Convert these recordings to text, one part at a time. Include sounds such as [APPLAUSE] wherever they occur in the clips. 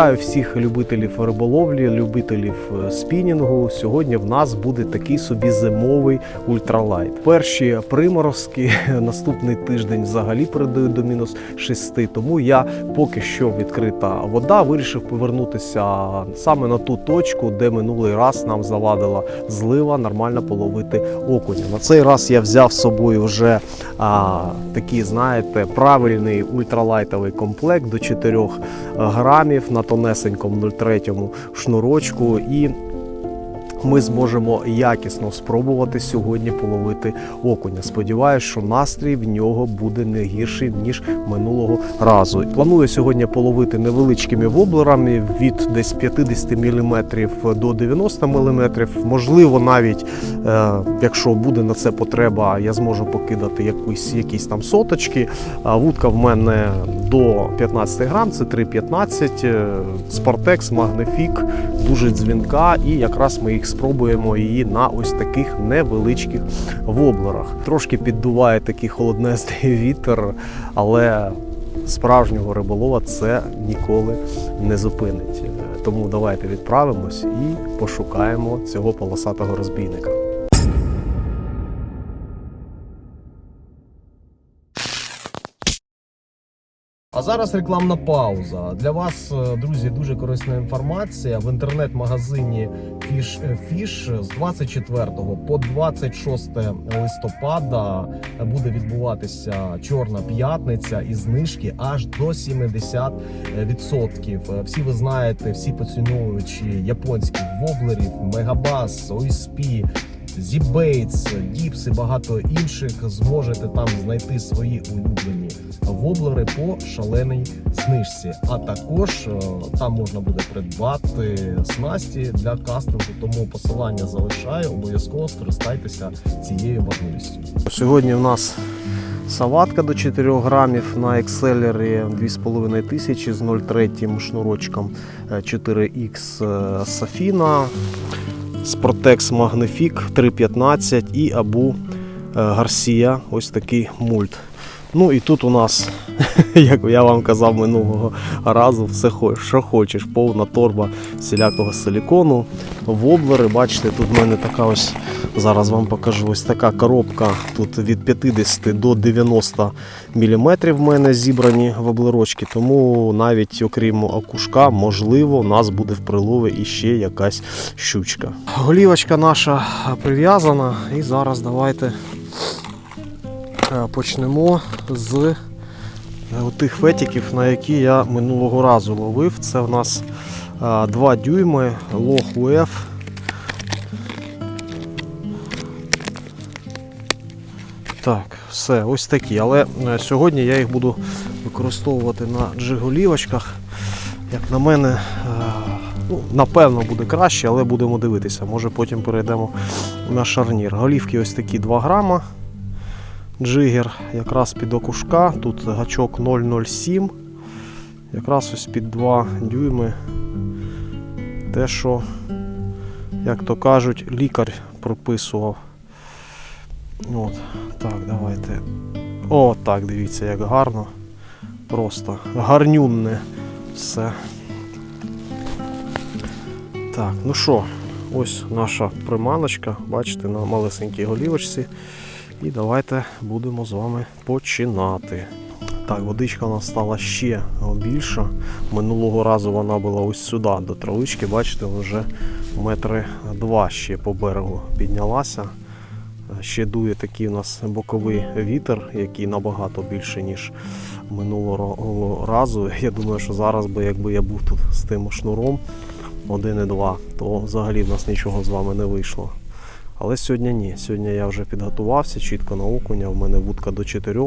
Вітаю всіх любителів риболовлі, любителів е, спінінгу. Сьогодні в нас буде такий собі зимовий ультралайт. Перші приморозки [LAUGHS] наступний тиждень взагалі передають до мінус 6, тому я поки що відкрита вода. Вирішив повернутися саме на ту точку, де минулий раз нам завадила злива нормально половити окуня. На цей раз я взяв з собою вже а, такий, знаєте, правильний ультралайтовий комплект до 4 грамів на тонесенькому 0,3 шнурочку і ми зможемо якісно спробувати сьогодні половити окуня. Сподіваюсь, що настрій в нього буде не гірший ніж минулого разу. Планую сьогодні половити невеличкими воблерами від десь 50 мм до 90 мм. Можливо, навіть е, якщо буде на це потреба, я зможу покидати якісь, якісь там соточки. А вудка в мене до 15 грам, це 3,15. е, Спартекс Magnific, дуже дзвінка, і якраз ми їх спробуємо її на ось таких невеличких воблерах. Трошки піддуває такий холоднезний [LAUGHS] вітер, але справжнього риболова це ніколи не зупинить. Е, Тому давайте відправимось і пошукаємо цього полосатого розбійника. Зараз рекламна пауза. Для вас, е, друзі, дуже корисна інформація. В інтернет-магазині Fish Fish з 24 по 26 листопада буде відбуватися Чорна п'ятниця і знижки аж до 70%. Е, Всі ви знаєте, всі поціновувачі японських воблерів, Мегабас, OSP, Зібейтс, Діпс і багато інших зможете там знайти свої улюблені воблери по шаленій знижці. А також е, там можна буде придбати снасті для кастингу. Тому посилання залишаю. Обов'язково скористайтеся цією можливістю. Сьогодні у нас саватка до 4 грамів на екселері 2,5 тисячі з 0,3 шнурочком е, 4X Sprotex Magnific 3.15 і Абу Гарсія, ось такий мульт. Ну і тут у нас, [LAUGHS] як я вам казав минулого разу, все що хочеш, повна торба всілякого силікону, воблери. Бачите, тут в мене така ось, зараз вам покажу, ось така коробка. Тут від 50 до 90 мм в мене зібрані воблерочки, тому навіть окрім окушка, можливо, у нас буде в прилові іще якась щучка. Голівочка наша прив'язана, і зараз давайте почнемо з е, тих фетиків, на які я минулого разу ловив. Це в нас 2 дюйми лох УФ. Так, все, ось такі. Але е, сьогодні я їх буду використовувати на джиголівочках. Як на мене, е, ну, напевно буде краще, але будемо дивитися. Може потім перейдемо на шарнір. Голівки ось такі 2 грама. Джигер якраз під окушка. Тут гачок 0,07. Якраз ось під 2 дюйми. Те, що, як то кажуть, лікар прописував. От, так, давайте. О, так, дивіться, як гарно. Просто гарнюнне все. Так, ну що, ось наша приманочка, бачите, на малесенькій голівочці. І давайте будемо з вами починати. Так, водичка у нас стала ще більша. Минулого разу вона була ось сюди, до травички, бачите, вже метри два ще по берегу піднялася. Ще дує такий у нас боковий вітер, який набагато більше, ніж минулого разу. Я думаю, що зараз би, якби я був тут з тим шнуром 1,2, то взагалі в нас нічого з вами не вийшло. Але сьогодні ні. Сьогодні я вже підготувався чітко на окуня. В мене вудка до 4.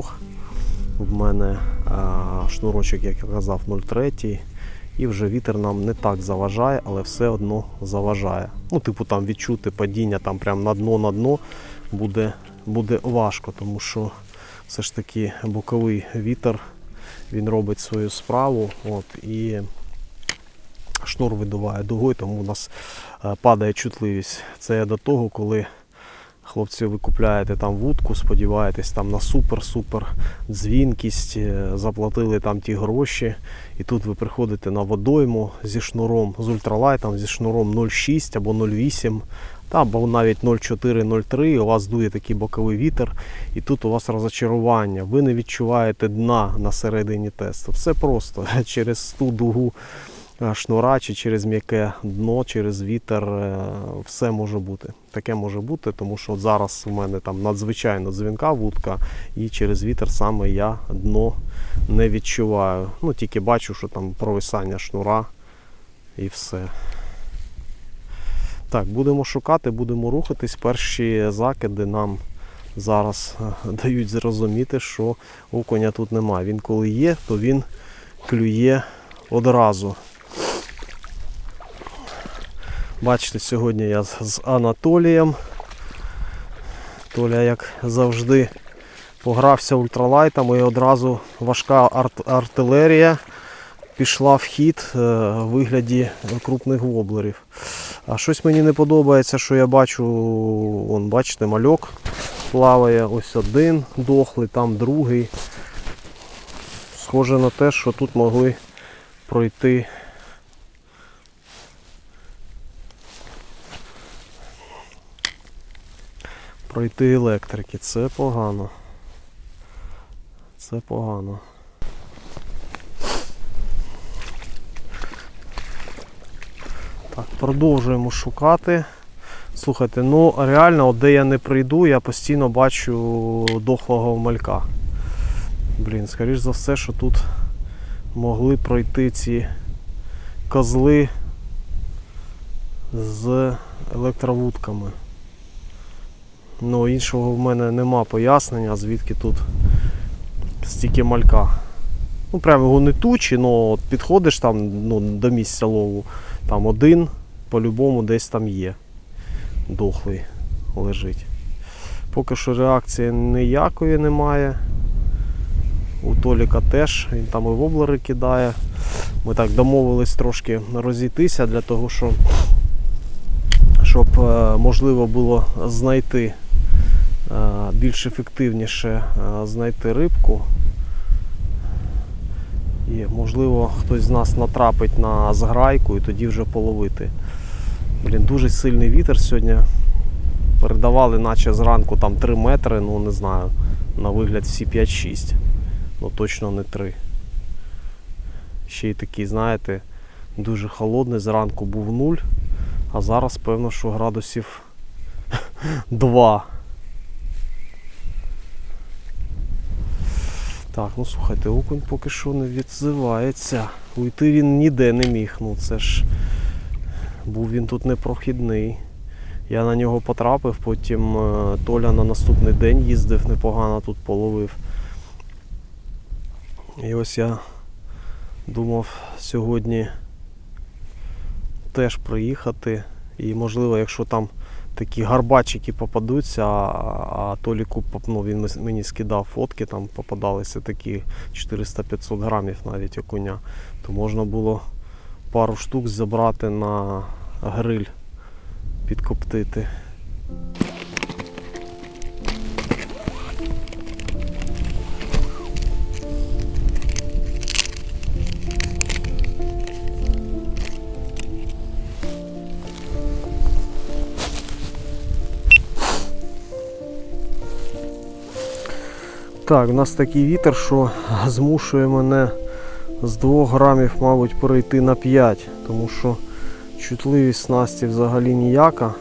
В мене а, шнурочок, як я казав, 0,3. І вже вітер нам не так заважає, але все одно заважає. Ну, типу, там відчути падіння там прям на дно на дно буде, буде важко, тому що все ж таки боковий вітер він робить свою справу. От, і шнур видуває дугою, тому у нас е, падає чутливість. Це до того, коли Хлопці, ви купляєте там вудку, сподіваєтесь там на супер-супер дзвінкість, е, заплатили там ті гроші. І тут ви приходите на водойму зі шнуром, з ультралайтом, зі шнуром 0,6 або 0,8, та, або навіть 0,4-0,3, у вас дує такий боковий вітер, і тут у вас розочарування. Ви не відчуваєте дна на середині тесту. Все просто [LAUGHS] через ту дугу шнура чи через м'яке дно, через вітер, е, все може бути. Таке може бути, тому що зараз у мене там надзвичайно дзвінка вудка, і через вітер саме я дно не відчуваю. Ну тільки бачу, що там провисання шнура і все. Так, будемо шукати, будемо рухатись. Перші закиди нам зараз е, [LAUGHS] дають зрозуміти, що окуня тут немає. Він коли є, то він клює одразу. Бачите, сьогодні я з Анатолієм. Толя, як завжди, погрався ультралайтом і одразу важка арт- артилерія пішла в хід е, в вигляді крупних воблерів. А щось мені не подобається, що я бачу, вон, бачите, мальок плаває, ось один дохлий, там другий. Схоже на те, що тут могли пройти пройти електрики. Це погано. Це погано. Так, продовжуємо шукати. Слухайте, ну реально, от де я не прийду, я постійно бачу дохлого малька. Блін, скоріш за все, що тут могли пройти ці козли з електровудками. Ну, іншого в мене нема пояснення, звідки тут стільки малька. Ну, прямо його не тучі, але підходиш там ну, до місця лову, там один по-любому десь там є. Дохлий лежить. Поки що реакції ніякої немає. У Толіка теж, він там і воблери кидає. Ми так домовились трошки розійтися для того, що, щоб е, можливо було знайти більш ефективніше е, знайти рибку. І можливо хтось з нас натрапить на зграйку і тоді вже половити. Блін, дуже сильний вітер сьогодні. Передавали, наче зранку там 3 метри, ну не знаю, на вигляд всі 5-6. Ну точно не 3. Ще й такий, знаєте, дуже холодний. Зранку був 0, а зараз певно, що градусів [LAUGHS] 2. Так, ну слухайте, окунь поки що не відзивається. Уйти він ніде не міг. Ну це ж був він тут непрохідний. Я на нього потрапив, потім е, Толя на наступний день їздив непогано тут половив. І ось я думав сьогодні теж приїхати. І можливо, якщо там такі гарбачики попадуться, а, Толіку ну, він мені скидав фотки, там попадалися такі 400-500 грамів навіть окуня, то можна було пару штук забрати на гриль, підкоптити. Так, у нас такий вітер, що змушує мене з 2 грамів, мабуть, перейти на 5, тому що чутливість снасті взагалі ніяка.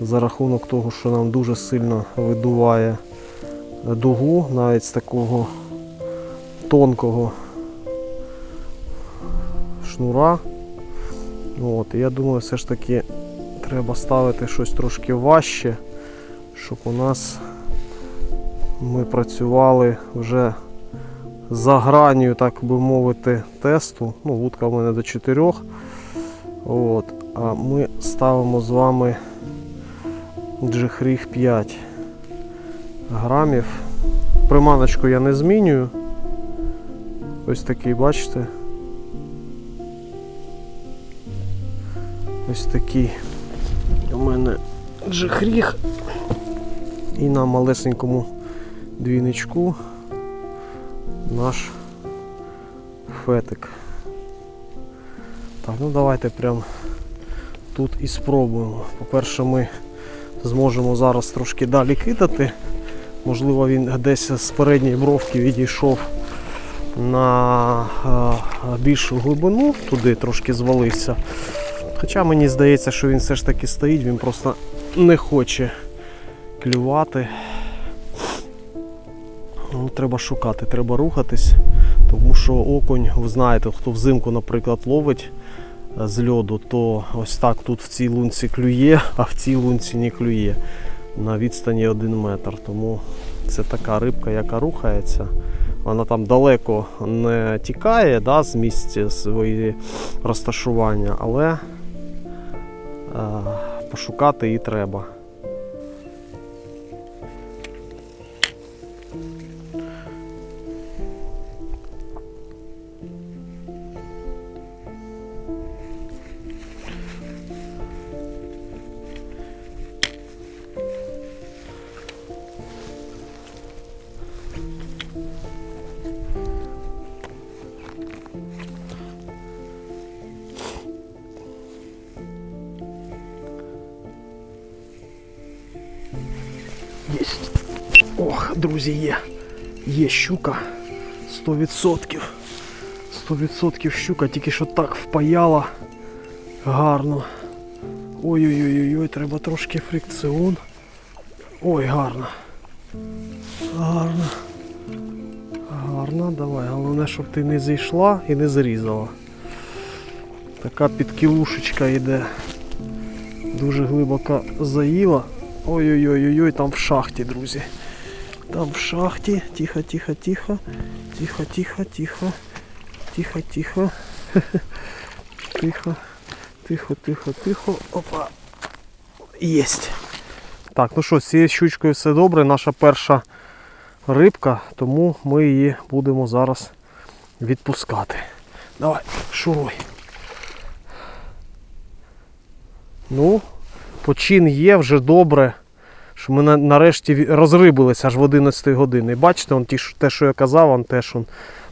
За рахунок того, що нам дуже сильно видуває дугу, навіть з такого тонкого шнура. От, я думаю, все ж таки треба ставити щось трошки важче, щоб у нас ми працювали вже за гранію, так би мовити, тесту. Ну, вудка в мене до 4. От. А ми ставимо з вами джихріг 5 грамів. Приманочку я не змінюю. Ось такий, бачите? Ось такий у мене джихріг. І на малесенькому двійничку наш фетик. Так, ну давайте прям тут і спробуємо. По-перше, ми зможемо зараз трошки далі кидати. Можливо, він десь з передньої бровки відійшов на е, більшу глибину, туди трошки звалився. Хоча мені здається, що він все ж таки стоїть, він просто не хоче клювати. Треба шукати, треба рухатись, тому що окунь, ви знаєте, хто взимку, наприклад, ловить е, з льоду, то ось так тут в цій лунці клює, а в цій лунці не клює на відстані 1 метр. Тому це така рибка, яка рухається. Вона там далеко не тікає да, з місця своєї розташування, але е, пошукати її треба. Ох, друзі, є. Є щука. 100%. 100% щука, тільки що так впаяла. Гарно. Ой-ой-ой, треба трошки фрикціон. Ой, гарно. Гарно. Гарно, давай. Головне, щоб ти не зійшла і не зрізала. Така підкілушечка йде. Дуже глибоко заїла. Ой-ой-ой, там в шахті, друзі. Там в шахті. Тихо, тихо, тихо. Тихо, тихо, тихо. Тихо, тихо. [LAUGHS] Тихо. Тихо, тихо, тихо. Опа. Єсть. Так, ну що, з цією щучкою все добре. Наша перша рибка, тому ми її будемо зараз відпускати. Давай, шуруй. Ну, почин є вже добре. Що ми нарешті розрибилися аж в 11 години. Бачите, он ті, те, що я казав, он теж он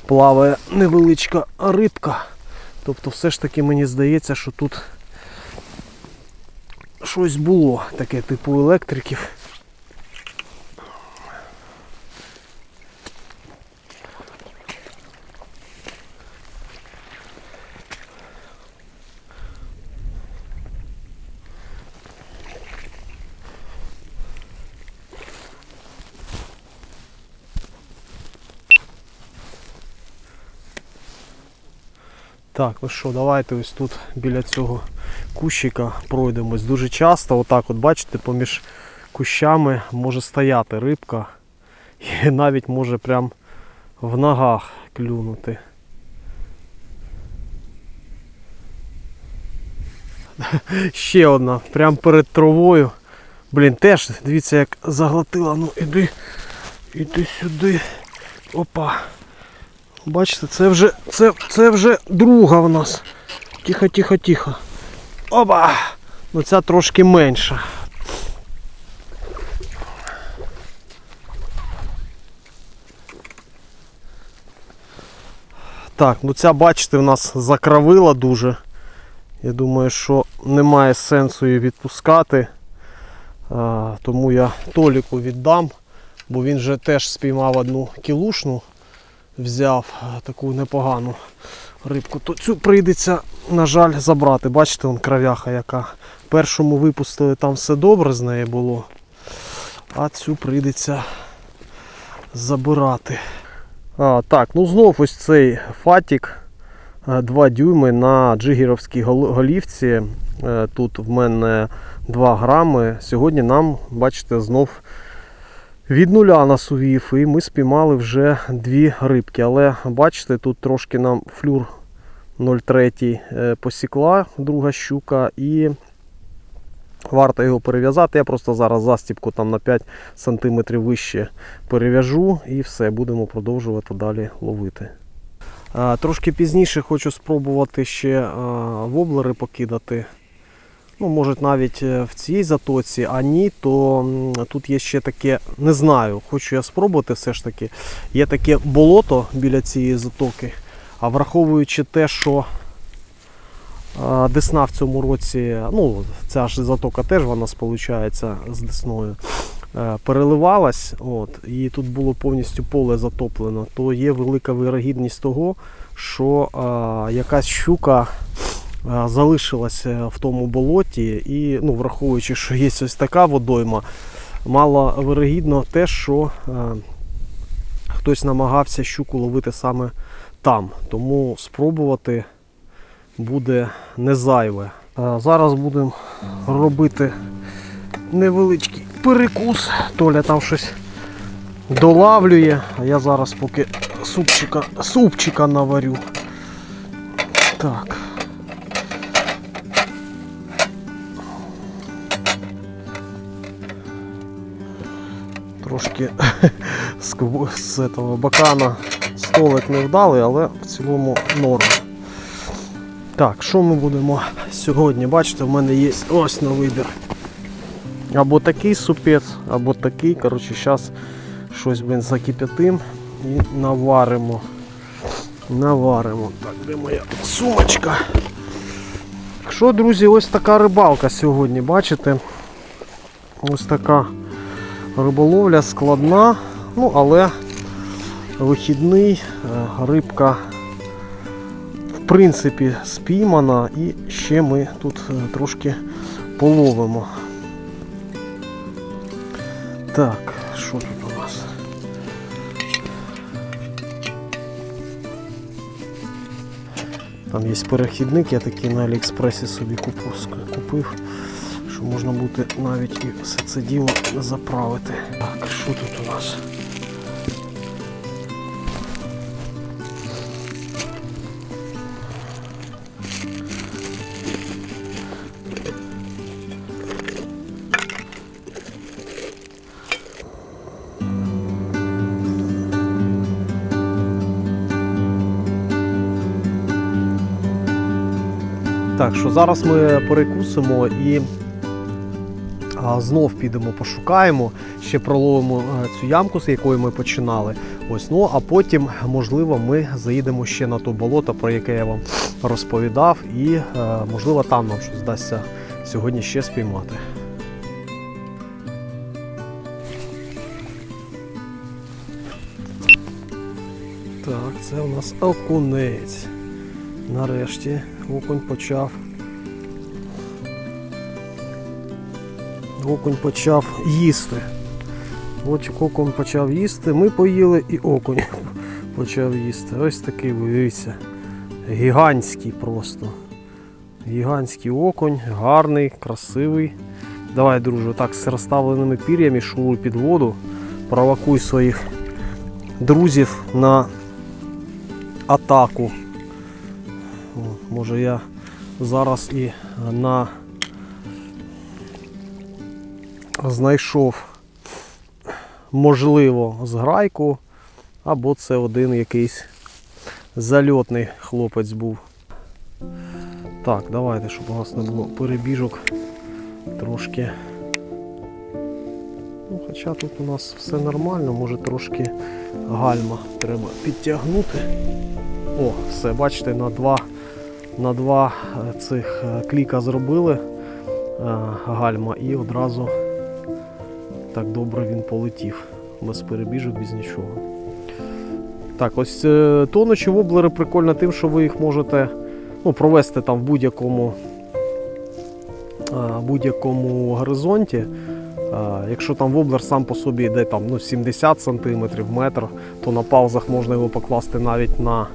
плаває невеличка рибка. Тобто все ж таки мені здається, що тут щось було таке типу електриків. Так, ну що, давайте ось тут біля цього кущика пройдемось. Дуже часто, отак от бачите, поміж кущами може стояти рибка і [LAUGHS] навіть може прям в ногах клюнути. [LAUGHS] Ще одна, прям перед травою. Блін, теж, дивіться, як заглотила. Ну іди, іди сюди. Опа. Бачите, це вже, це, це вже друга в нас. Тихо, тихо, тихо. Опа! Ну ця трошки менша. Так, ну ця, бачите, в нас закравила дуже. Я думаю, що немає сенсу її відпускати. А, тому я Толіку віддам, бо він же теж спіймав одну кілушну взяв е, таку непогану рибку, то цю прийдеться, на жаль, забрати. Бачите, вон кровяха яка. Першому випустили, там все добре з нею було. А цю прийдеться забирати. А, Так, ну знов ось цей фатік 2 дюйми на джигіровській голівці. Е, Тут в мене 2 грами. Сьогодні нам, бачите, знов від нуля нас увів, і ми спіймали вже дві рибки. Але бачите, тут трошки нам флюр 0,3 е, посікла, друга щука, і варто його перев'язати. Я просто зараз застіпку там на 5 см вище перев'яжу і все, будемо продовжувати далі ловити. Е, Трошки пізніше хочу спробувати ще е, воблери покидати. Ну, може навіть е, в цій затоці, а ні, то тут є ще таке, не знаю, хочу я спробувати все ж таки. Є таке болото біля цієї затоки. А враховуючи те, що Десна в цьому році, ну, ця ж затока теж вона сполучається з Десною, е, переливалась, от, і тут було повністю поле затоплено, то є велика вирогідність того, що е, якась щука е, залишилася в тому болоті, і ну, враховуючи, що є ось така водойма, мало вирогідно те, що е, хтось намагався щуку ловити саме там. Тому спробувати буде не зайве. Е, Зараз будемо робити невеличкий перекус. Толя там щось долавлює, а я зараз поки супчика, супчика наварю. Так. Трошки [LAUGHS] з, этого бакана столик не вдалий, але в цілому норм. Так, що ми будемо сьогодні? Бачите, в мене є ось на вибір. Або такий супець, або такий. Коротше, зараз щось блин, закип'ятим і наваримо. Наваримо. Так, де моя сумочка? Що, друзі, ось така рибалка сьогодні, бачите? Ось така риболовля складна, ну але вихідний, е, рибка в принципі спіймана і ще ми тут е, трошки половимо. Так, що тут у нас? Там є перехідник, я такий на Аліекспресі собі купив, що можна буде навіть і все це діло заправити. Так, що тут у нас? Так, що зараз ми перекусимо і знов підемо пошукаємо, ще проловимо е, цю ямку, з якої ми починали. Ось, ну а потім, можливо, ми заїдемо ще на то болото, про яке я вам розповідав, і е, можливо там нам щось вдасться сьогодні ще спіймати. Так, це у нас окунець. Нарешті окунь почав. Окунь почав їсти. От окунь почав їсти, ми поїли і окунь [LAUGHS] почав їсти. Ось такий, дивіться, гігантський просто. Гігантський окунь, гарний, красивий. Давай, друже, так з розставленими пір'ями шуруй під воду, провокуй своїх друзів на атаку. Може я зараз і на знайшов можливо зграйку, або це один якийсь зальотний хлопець був. Так, давайте, щоб у нас не було перебіжок трошки. Ну, Хоча тут у нас все нормально, може трошки гальма треба підтягнути. О, все, бачите, на два, на два е, цих е, кліка зробили е, гальма і одразу так добре він полетів. Без перебіжок, без нічого. Так, ось е, тонучі воблери прикольно тим, що ви їх можете ну, провести там в будь-якому е, будь-якому горизонті. Е, Якщо там воблер сам по собі йде там, ну, 70 см, метр, то на паузах можна його покласти навіть на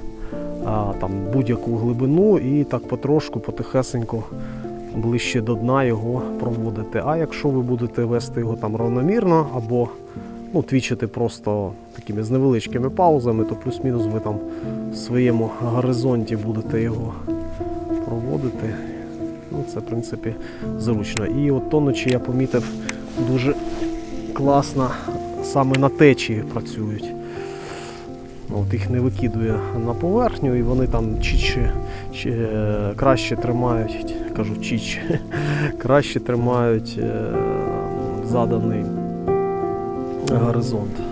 там, будь-яку глибину і так потрошку, потихесеньку ближче до дна його проводити. А якщо ви будете вести його там равномірно або ну, твічити просто такими з невеличкими паузами, то плюс-мінус ви там в своєму горизонті будете його проводити. Ну, це, в принципі, зручно. І от тонучі я помітив дуже класно саме на течії працюють. От їх не викидує на поверхню, і вони там чіч, чи, е, краще тримають, кажу чіч, [LAUGHS] краще тримають е, заданий горизонт.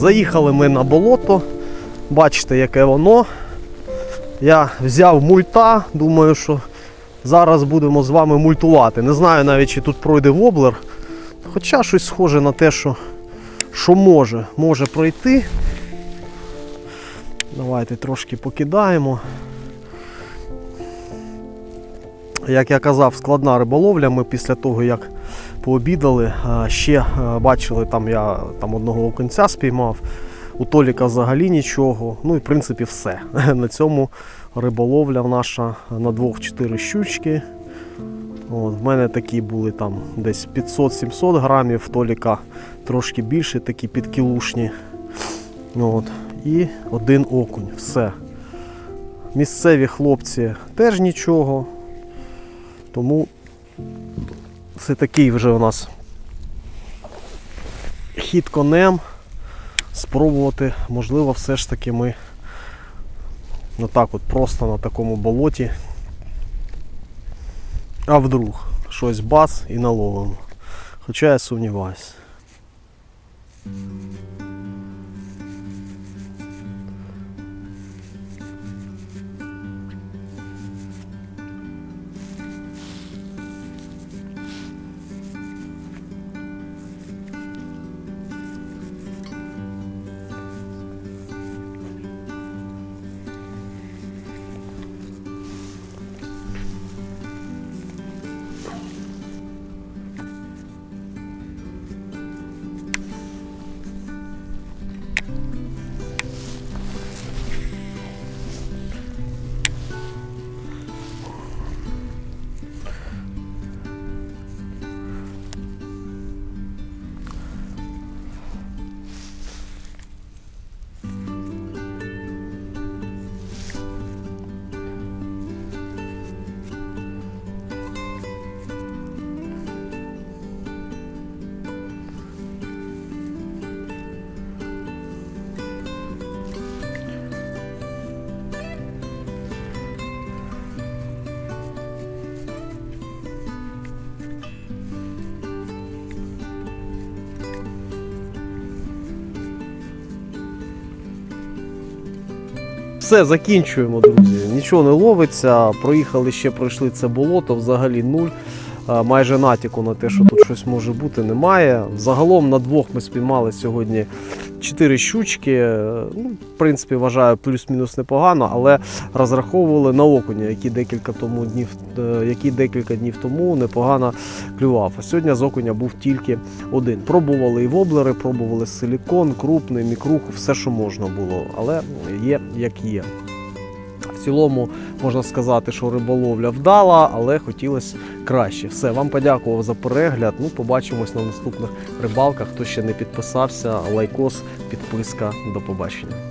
Заїхали ми на болото. Бачите, яке воно. Я взяв мульта, думаю, що зараз будемо з вами мультувати. Не знаю навіть, чи тут пройде воблер. Хоча щось схоже на те, що, що може, може пройти. Давайте трошки покидаємо. Як я казав, складна риболовля. Ми після того, як пообідали, ще бачили, там я там одного окунця спіймав. У Толіка взагалі нічого. Ну і в принципі все. [LAUGHS] На цьому риболовля наша на двох-чотири щучки. От, в мене такі були там десь 500-700 грамів, Толіка трошки більше, такі підкілушні. От. І один окунь. Все. Місцеві хлопці теж нічого. Тому це такий вже у нас хід конем. Спробувати, можливо, все ж таки ми ну так от просто на такому болоті. А вдруг щось бац і наловимо. Хоча я сумніваюся. Все, закінчуємо, друзі. Нічого не ловиться. Проїхали ще, пройшли це болото, взагалі нуль. Майже натяку на те, що тут щось може бути, немає. Загалом на двох ми спіймали сьогодні 4 щучки. Е, Ну, в принципі, вважаю, плюс-мінус непогано, але розраховували на окуня, який декілька тому днів, е, який декілька днів тому непогано клював. А сьогодні з окуня був тільки один. Пробували і воблери, пробували силікон, крупний, мікруху, все, що можна було, але є як є. Цілому можна сказати, що риболовля вдала, але хотілося краще. Все, вам подякував за перегляд. Ну, побачимось на наступних рибалках. Хто ще не підписався, лайкос, підписка. До побачення.